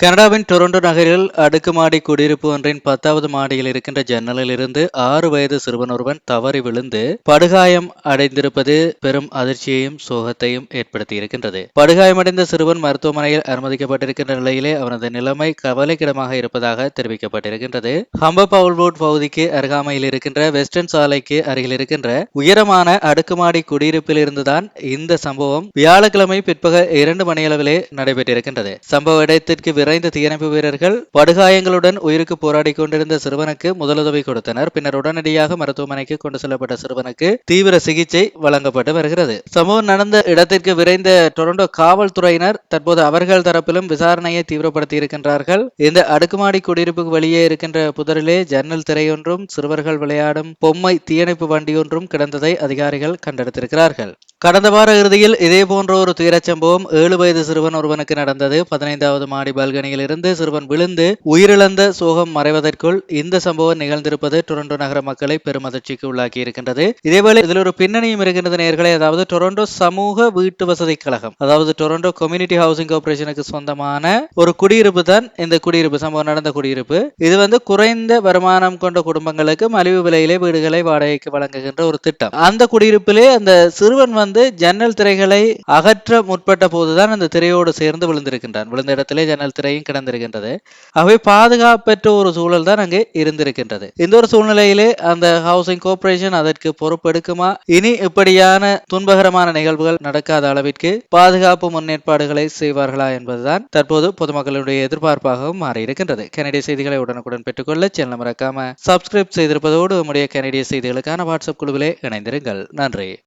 கனடாவின் டொரண்டோ நகரில் அடுக்குமாடி குடியிருப்பு ஒன்றின் பத்தாவது மாடியில் இருக்கின்ற ஜன்னலில் இருந்து ஆறு வயது சிறுவன் ஒருவன் தவறி விழுந்து படுகாயம் அடைந்திருப்பது பெரும் அதிர்ச்சியையும் சோகத்தையும் ஏற்படுத்தி இருக்கின்றது படுகாயமடைந்த சிறுவன் மருத்துவமனையில் அனுமதிக்கப்பட்டிருக்கின்ற நிலையிலே அவனது நிலைமை கவலைக்கிடமாக இருப்பதாக தெரிவிக்கப்பட்டிருக்கின்றது. ஹம்பபவுல்வுட் பகுதிக்கு அருகாமையில் இருக்கின்ற வெஸ்டர்ன் சாலைக்கு அருகில் இருக்கின்ற உயரமான அடுக்குமாடி குடியிருப்பில் இருந்துதான் இந்த சம்பவம் வியாழக்கிழமை பிற்பகல் இரண்டு மணியளவிலே நடைபெற்றிருக்கின்றது. சம்பவ இடத்திற்கு விரைந்த தீயணைப்பு வீரர்கள் படுகாயங்களுடன் உயிருக்கு போராடி கொண்டிருந்த சிறுவனுக்கு முதலுதவி கொடுத்தனர். பின்னர் உடனடியாக மருத்துவமனைக்கு கொண்டு செல்லப்பட்ட சிறுவனுக்கு தீவிர சிகிச்சை வழங்கப்பட்டு வருகிறது. சம்பவம் நடந்த இடத்திற்கு விரைந்த டொரண்டோ காவல்துறையினர் தற்போது அவர்கள் தரப்பிலும் விசாரணையை தீவிரப்படுத்தி இருக்கின்றார்கள். இந்த அடுக்குமாடி குடியிருப்புக்கு வெளியே இருக்கின்ற புதரிலே ஜன்னல் திரையொன்றும் சிறுவர்கள் விளையாடும் பொம்மை தீயணைப்பு வண்டியொன்றும் கிடந்ததை அதிகாரிகள் கண்டெடுத்திருக்கிறார்கள். கடந்த வார இறுதியில் இதே போன்ற ஒரு துயரச் சம்பவம் ஏழு வயது சிறுவன் ஒருவனுக்கு நடந்தது. பதினைந்தாவது மாடி பால்கனியில் இருந்து சிறுவன் விழுந்து உயிரிழந்த சோகம் மறைவதற்குள் இந்த சம்பவம் நிகழ்ந்திருப்பது டொரண்டோ நகர மக்களை பெரும் அதிர்ச்சிக்கு உள்ளாக்கி இருக்கின்றது இதேவேளை இதில் ஒரு பின்னணியும் இருக்கின்றது நேர்களை அதாவது டொரண்டோ சமூக வீட்டு வசதி கழகம் அதாவது டொரண்டோ கம்யூனிட்டி ஹவுசிங் கார்பரேஷனுக்கு சொந்தமான ஒரு குடியிருப்பு தான் இந்த குடியிருப்பு சம்பவம் நடந்த குடியிருப்பு. இது வந்து குறைந்த வருமானம் கொண்ட குடும்பங்களுக்கு மலிவு விலையிலே வீடுகளை வாடகைக்கு வழங்குகின்ற ஒரு திட்டம். அந்த குடியிருப்பிலே அந்த சிறுவன் வந்து ஜன்னல் திரைகளை அகற்ற முற்பட்ட போதுதான் அந்த திரையோடு சேர்ந்து விழுந்திருக்கின்றான். விழுந்த இடத்திலே ஜன்னல் திரையும் கிடந்திருக்கின்றது. அவை பாதுகாப்பற்ற ஒரு சூழல் தான் அங்கே இருந்திருக்கின்றது. இந்த ஒரு சூழ்நிலையிலே அந்த ஹவுசிங் கோர்பரேஷன் அதற்கு பொறுப்பெடுக்குமா இனி இப்படியான துன்பகரமான நிகழ்வுகள் நடக்காத அளவிற்கு பாதுகாப்பு முன்னேற்பாடுகளை செய்வார்களா என்பதுதான் தற்போது பொதுமக்களுடைய எதிர்பார்ப்பாகவும் மாறியிருக்கின்றது. கனடிய செய்திகளை உடனுக்குடன் பெற்றுக்கொள்ள சேனல் மறக்காம சப்ஸ்கிரைப் செய்திருப்பதோடு நம்முடைய கனடிய செய்திகளுக்கான வாட்ஸ்அப் குழுவிலே இணைந்திருங்கள். நன்றி.